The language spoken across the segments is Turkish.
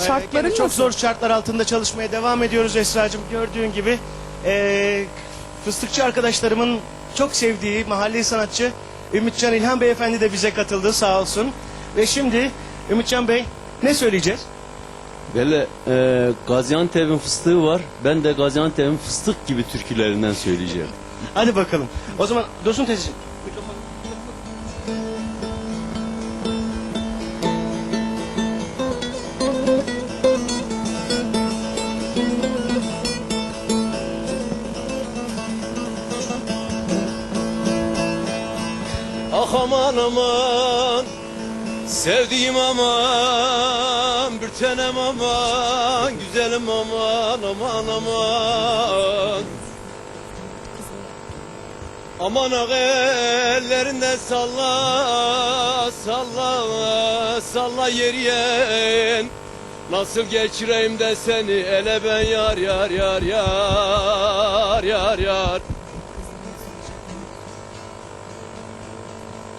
Ee, Şartların gene çok nasıl? zor şartlar altında çalışmaya devam ediyoruz Esra'cığım. Gördüğün gibi ee, fıstıkçı arkadaşlarımın çok sevdiği mahalli sanatçı Ümitcan İlhan Beyefendi de bize katıldı sağ olsun. Ve şimdi Ümitcan Bey ne söyleyeceğiz? Böyle e, Gaziantep'in fıstığı var. Ben de Gaziantep'in fıstık gibi türkülerinden söyleyeceğim. Hadi bakalım. O zaman Dursun teyzeciğim. Ah aman aman Sevdiğim aman Bir tanem aman Güzelim aman aman aman. Aman ağa ellerinden salla Salla salla yeriyen. Nasıl geçireyim de seni ele ben yar yar yar yar yar yar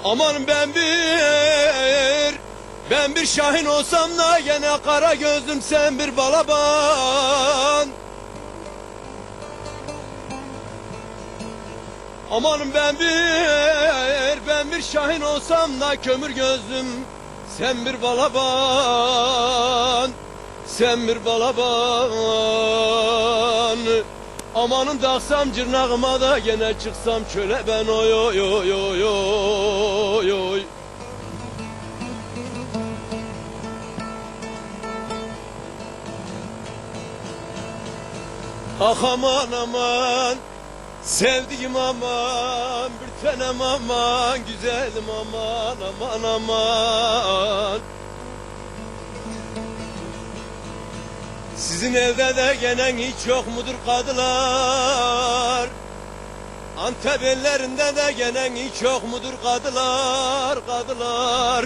Aman ben bir Ben bir şahin olsam da gene kara gözlüm sen bir balaban. Aman ben bir Ben bir şahin olsam da kömür gözlüm Sen bir balaban Sen bir balaban Amanın taksam cırnağıma da gene çıksam çöle ben oy oy oy oy oy oy. Ah aman aman Sevdiğim aman Bir tanem aman Güzelim aman aman aman Sizin evde de gelen hiç yok mudur kadılar? Antep ellerinde de gelen hiç yok mudur kadılar, kadılar?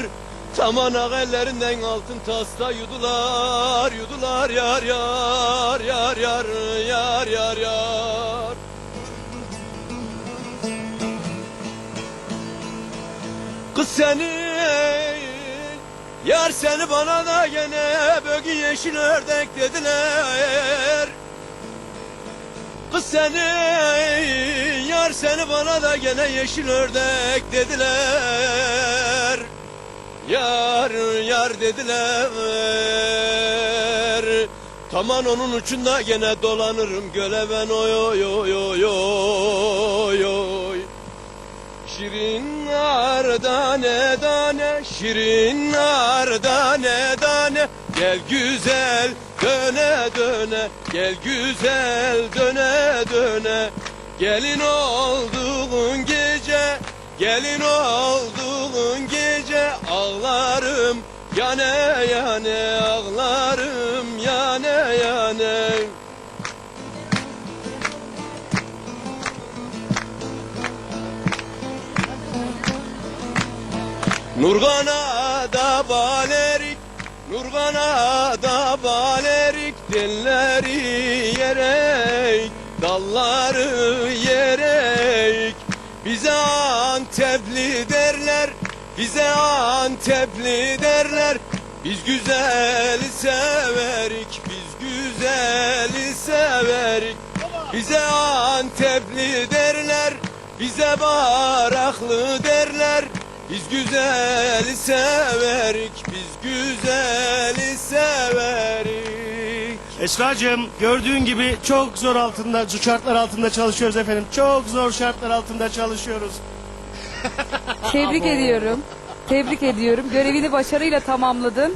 Tamanak ellerinden altın tasta yudular, yudular yar yar yar yar yar yar yar. Kız seni Yar seni bana da gene bögü yeşil ördek dediler. Kız seni Yar seni bana da gene yeşil ördek dediler. Yar yar dediler. Taman onun ucunda gene dolanırım göle ben. Oy oy oy oy oy Şirin nar tane tane, şirin nar tane tane Gel güzel döne döne, gel güzel döne döne. Gelin olduğun gece, gelin olduğun gece. Ağlarım yane yane, ağlarım yane yane Nurgana da balerik, Nurgana da balerik Dilleri yerek, dalları yerek. Bize Antepli derler, bize Antepli derler. Biz güzeli severik, biz güzeli severik. Bize Antepli derler, bize baraklı derler biz güzeli severik, biz güzeli severik. Esra'cığım gördüğün gibi çok zor altında, şartlar altında çalışıyoruz efendim. Çok zor şartlar altında çalışıyoruz. Tebrik ediyorum. Tebrik ediyorum. Görevini başarıyla tamamladın.